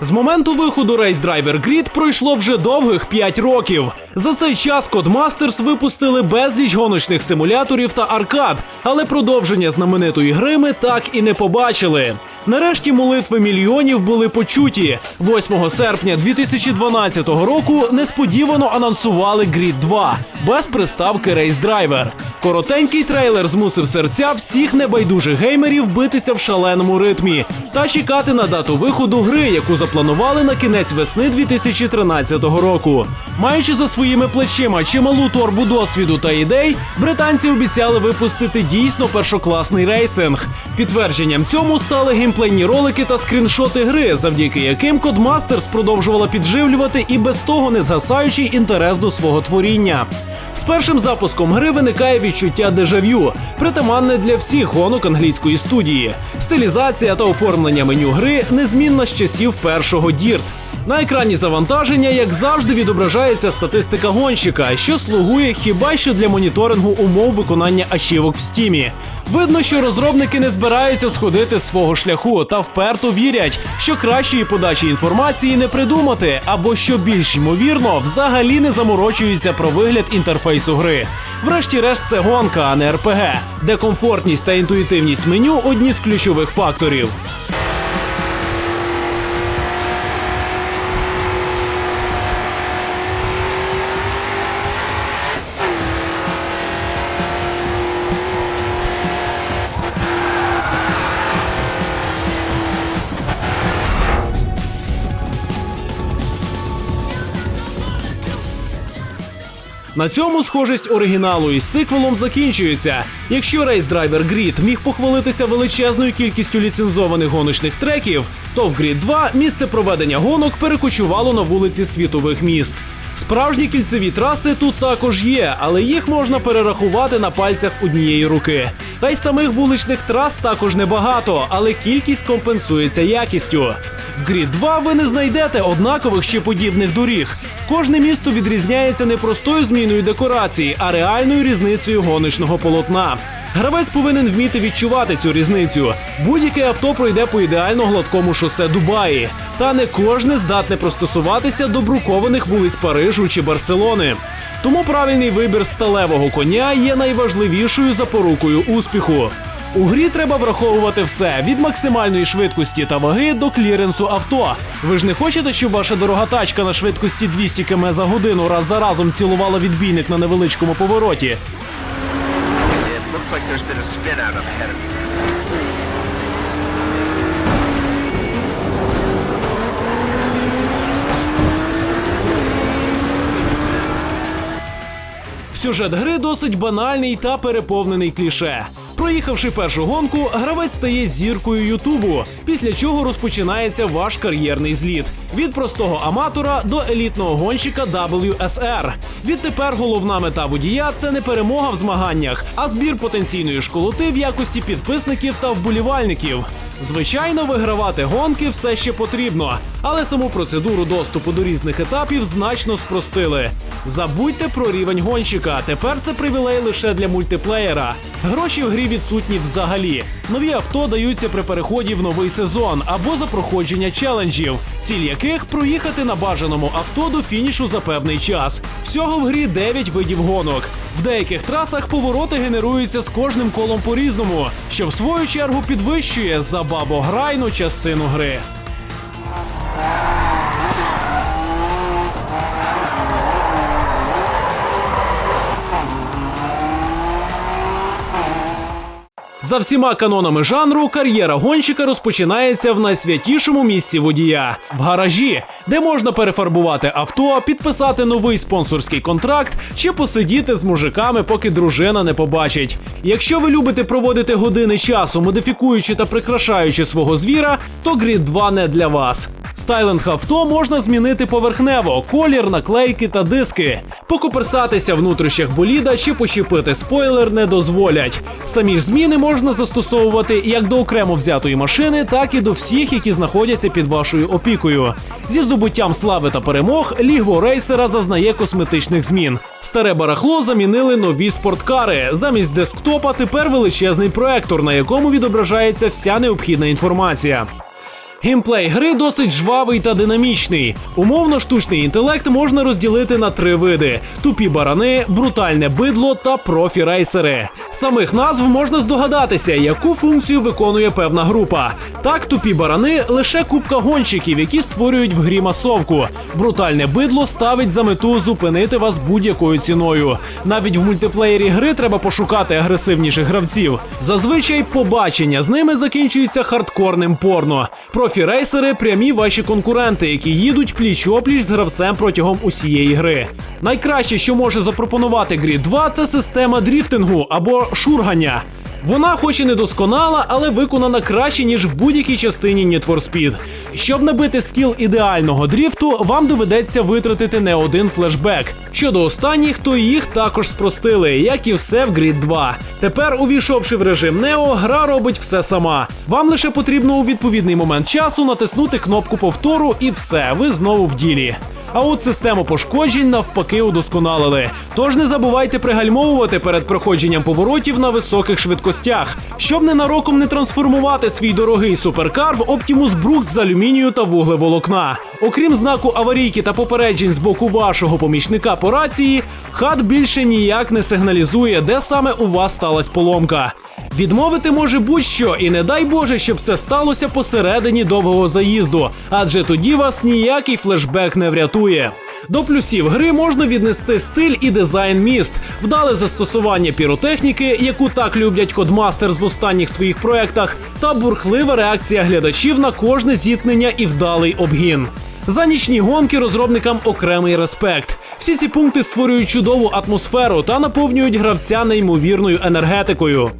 З моменту виходу Race Driver Grid пройшло вже довгих 5 років. За цей час Codemasters випустили безліч гоночних симуляторів та аркад, але продовження знаменитої гри ми так і не побачили. Нарешті молитви мільйонів були почуті. 8 серпня 2012 року несподівано анонсували Grid 2 без приставки Race Driver. Коротенький трейлер змусив серця всіх небайдужих геймерів битися в шаленому ритмі та чекати на дату виходу гри, яку запланували на кінець весни 2013 року. Маючи за своїми плечима чималу торбу досвіду та ідей, британці обіцяли випустити дійсно першокласний рейсинг. Підтвердженням цьому стали геймплейні ролики та скріншоти гри, завдяки яким Codemasters продовжувала підживлювати і без того не згасаючий інтерес до свого творіння. З першим запуском гри виникає відчуття дежавю, притаманне для всіх гонок англійської студії. Стилізація та оформлення меню гри незмінна з часів першого дірт. На екрані завантаження, як завжди, відображається статистика гонщика, що слугує хіба що для моніторингу умов виконання ачівок в стімі. Видно, що розробники не збираються сходити з свого шляху та вперто вірять, що кращої подачі інформації не придумати, або що більш ймовірно, взагалі не заморочуються про вигляд інтерфейсу гри. Врешті-решт, це гонка, а не РПГ, де комфортність та інтуїтивність меню одні з ключових факторів. На цьому схожість оригіналу із сиквелом закінчується. Якщо Race Driver Grid міг похвалитися величезною кількістю ліцензованих гоночних треків, то в Grid 2 місце проведення гонок перекочувало на вулиці світових міст. Справжні кільцеві траси тут також є, але їх можна перерахувати на пальцях однієї руки. Та й самих вуличних трас також небагато, але кількість компенсується якістю. В Grid 2 ви не знайдете однакових чи подібних доріг. Кожне місто відрізняється не простою зміною декорації, а реальною різницею гоночного полотна. Гравець повинен вміти відчувати цю різницю. Будь-яке авто пройде по ідеально гладкому шосе Дубаї, та не кожне здатне пристосуватися до брукованих вулиць Парижу чи Барселони. Тому правильний вибір сталевого коня є найважливішою запорукою успіху. У грі треба враховувати все від максимальної швидкості та ваги до кліренсу авто. Ви ж не хочете, щоб ваша дорога тачка на швидкості 200 км за годину раз за разом цілувала відбійник на невеличкому повороті. It looks like there's been a spin out up ahead of Сюжет гри досить банальний та переповнений кліше. Проїхавши першу гонку, гравець стає зіркою Ютубу, після чого розпочинається ваш кар'єрний зліт від простого аматора до елітного гонщика WSR. Відтепер головна мета водія це не перемога в змаганнях, а збір потенційної школоти в якості підписників та вболівальників. Звичайно, вигравати гонки все ще потрібно, але саму процедуру доступу до різних етапів значно спростили. Забудьте про рівень гонщика. Тепер це привілей лише для мультиплеєра. Гроші в грі відсутні взагалі. Нові авто даються при переході в новий сезон або за проходження челенджів, ціль яких проїхати на бажаному авто до фінішу за певний час. Всього в грі 9 видів гонок. В деяких трасах повороти генеруються з кожним колом по-різному, що в свою чергу підвищує забавограйну частину гри. За всіма канонами жанру, кар'єра гонщика розпочинається в найсвятішому місці водія в гаражі, де можна перефарбувати авто, підписати новий спонсорський контракт чи посидіти з мужиками, поки дружина не побачить. Якщо ви любите проводити години часу, модифікуючи та прикрашаючи свого звіра, то Grid 2 не для вас. Стайлинг авто можна змінити поверхнево, колір, наклейки та диски. Покоперсатися внутрішнях боліда чи почепити спойлер не дозволять. Самі ж зміни можна застосовувати як до окремо взятої машини, так і до всіх, які знаходяться під вашою опікою. Зі здобуттям слави та перемог лігво рейсера зазнає косметичних змін. Старе барахло замінили нові спорткари. Замість десктопа тепер величезний проектор, на якому відображається вся необхідна інформація. Геймплей гри досить жвавий та динамічний. Умовно, штучний інтелект можна розділити на три види: тупі барани, брутальне бидло та профі-рейсери. Самих назв можна здогадатися, яку функцію виконує певна група. Так, тупі барани лише купка гонщиків, які створюють в грі масовку. Брутальне бидло ставить за мету зупинити вас будь-якою ціною. Навіть в мультиплеєрі гри треба пошукати агресивніших гравців. Зазвичай побачення з ними закінчується хардкорним порно. Профі-рейсери прямі ваші конкуренти, які їдуть пліч-опліч з гравцем протягом усієї гри. Найкраще, що може запропонувати грі 2, це система дріфтингу або шургання. Вона хоч і не досконала, але виконана краще, ніж в будь-якій частині Need for Speed. Щоб набити скіл ідеального дріфту, вам доведеться витратити не один флешбек. Щодо останніх, то їх також спростили, як і все в Grid 2. Тепер, увійшовши в режим Neo, гра робить все сама. Вам лише потрібно у відповідний момент часу натиснути кнопку повтору, і все, ви знову в ділі. А от систему пошкоджень навпаки удосконалили. Тож не забувайте пригальмовувати перед проходженням поворотів на високих швидкостях, щоб ненароком не трансформувати свій дорогий суперкар в Optimus Brute з алюмінію та вуглеволокна. Окрім знаку аварійки та попереджень з боку вашого помічника по рації, хат більше ніяк не сигналізує, де саме у вас сталася поломка. Відмовити може будь-що, і не дай Боже, щоб це сталося посередині довгого заїзду, адже тоді вас ніякий флешбек не врятує. До плюсів гри можна віднести стиль і дизайн міст, вдале застосування піротехніки, яку так люблять Codemasters в останніх своїх проектах, та бурхлива реакція глядачів на кожне зіткнення і вдалий обгін. За нічні гонки розробникам окремий респект. Всі ці пункти створюють чудову атмосферу та наповнюють гравця неймовірною енергетикою.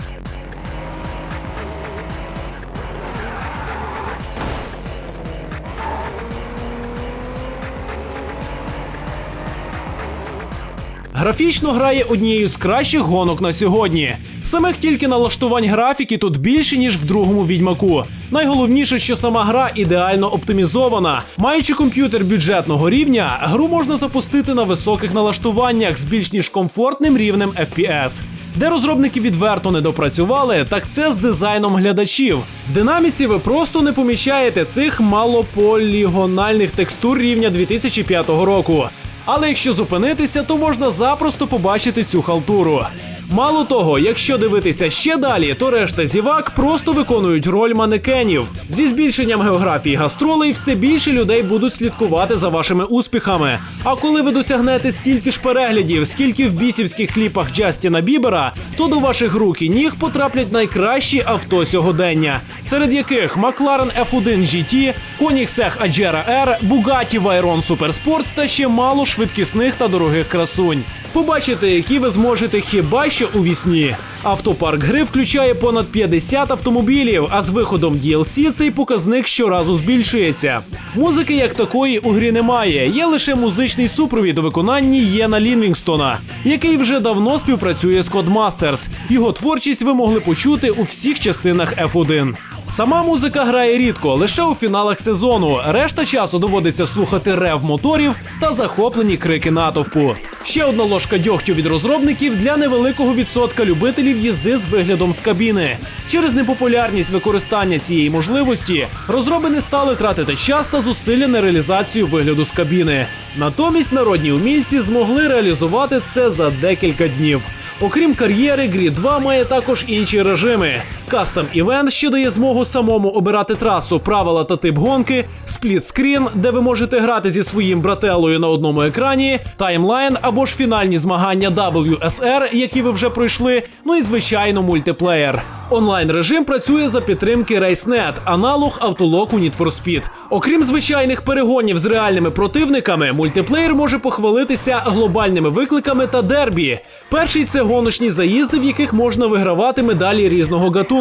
Графічно грає однією з кращих гонок на сьогодні. Самих тільки налаштувань графіки тут більше ніж в другому відьмаку. Найголовніше, що сама гра ідеально оптимізована. Маючи комп'ютер бюджетного рівня, гру можна запустити на високих налаштуваннях з більш ніж комфортним рівнем FPS. Де розробники відверто не допрацювали, так це з дизайном глядачів. В динаміці ви просто не помічаєте цих малополігональних текстур рівня 2005 року. Але якщо зупинитися, то можна запросто побачити цю халтуру. Мало того, якщо дивитися ще далі, то решта зівак просто виконують роль манекенів. Зі збільшенням географії гастролей все більше людей будуть слідкувати за вашими успіхами. А коли ви досягнете стільки ж переглядів, скільки в бісівських кліпах Джастіна Бібера, то до ваших рук і ніг потраплять найкращі авто сьогодення, серед яких McLaren F1 GT, Koenigsegg Agera R, Bugatti Veyron Supersport та ще мало швидкісних та дорогих красунь. Побачите, які ви зможете хіба що у вісні. Автопарк гри включає понад 50 автомобілів, а з виходом DLC цей показник щоразу збільшується. Музики як такої у грі немає. Є лише музичний супровід у виконанні Єна Лінвінгстона, який вже давно співпрацює з Codemasters. Його творчість ви могли почути у всіх частинах F1. Сама музика грає рідко, лише у фіналах сезону. Решта часу доводиться слухати рев моторів та захоплені крики натовпу. Ще одна ложка дьогтю від розробників для невеликого відсотка любителів їзди з виглядом з кабіни. Через непопулярність використання цієї можливості розроби не стали тратити час та зусилля на реалізацію вигляду з кабіни. Натомість народні умільці змогли реалізувати це за декілька днів. Окрім кар'єри, Grid 2 має також інші режими: кастом івент, що дає змогу самому обирати трасу, правила та тип гонки, сплітскрін, де ви можете грати зі своїм брателою на одному екрані, таймлайн або ж фінальні змагання WSR, які ви вже пройшли. Ну і звичайно мультиплеєр. Онлайн режим працює за підтримки RaceNet, аналог автолог у Need for Speed. Окрім звичайних перегонів з реальними противниками, мультиплеєр може похвалитися глобальними викликами та дербі. Перший це гоночні заїзди, в яких можна вигравати медалі різного гатунку.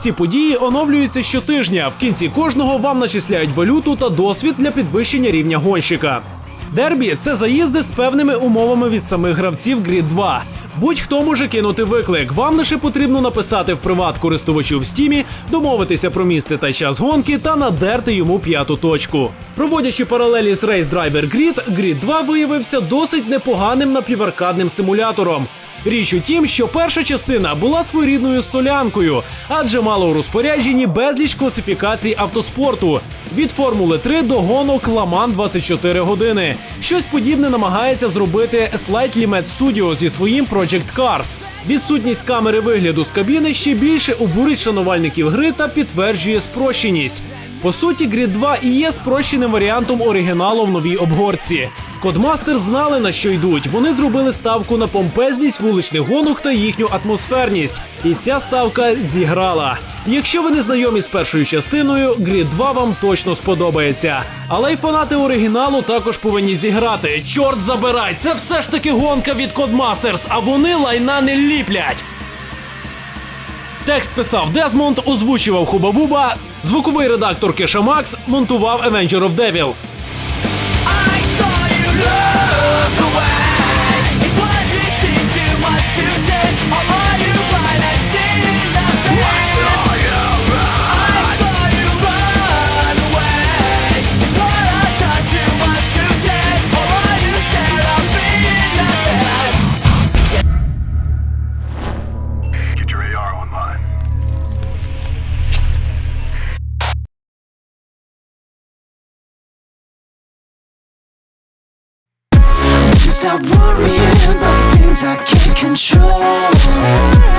Ці події оновлюються щотижня. В кінці кожного вам начисляють валюту та досвід для підвищення рівня гонщика. Дербі це заїзди з певними умовами від самих гравців Grid 2. Будь-хто може кинути виклик. Вам лише потрібно написати в приват користувачу в стімі, домовитися про місце та час гонки та надерти йому п'яту точку. Проводячи паралелі з Race Driver Grid, Grid 2 виявився досить непоганим напіваркадним симулятором. Річ у тім, що перша частина була своєрідною солянкою, адже мала у розпорядженні безліч класифікацій автоспорту від Формули 3 до гонок Ламан 24 години. Щось подібне намагається зробити Slightly Mad Studio зі своїм Project Cars. Відсутність камери вигляду з кабіни ще більше обурить шанувальників гри та підтверджує спрощеність. По суті, Grid 2 і є спрощеним варіантом оригіналу в новій обгорці. Кодмастер знали на що йдуть. Вони зробили ставку на помпезність вуличних гонок та їхню атмосферність. І ця ставка зіграла. Якщо ви не знайомі з першою частиною, Grid 2 вам точно сподобається. Але й фанати оригіналу також повинні зіграти. Чорт забирай! Це все ж таки гонка від Codemasters, а вони лайна не ліплять. Текст писав Дезмонд, озвучував Хуба-Буба, звуковий редактор Кеша Макс монтував Avenger of Devil. the way. Stop worrying about things I can't control.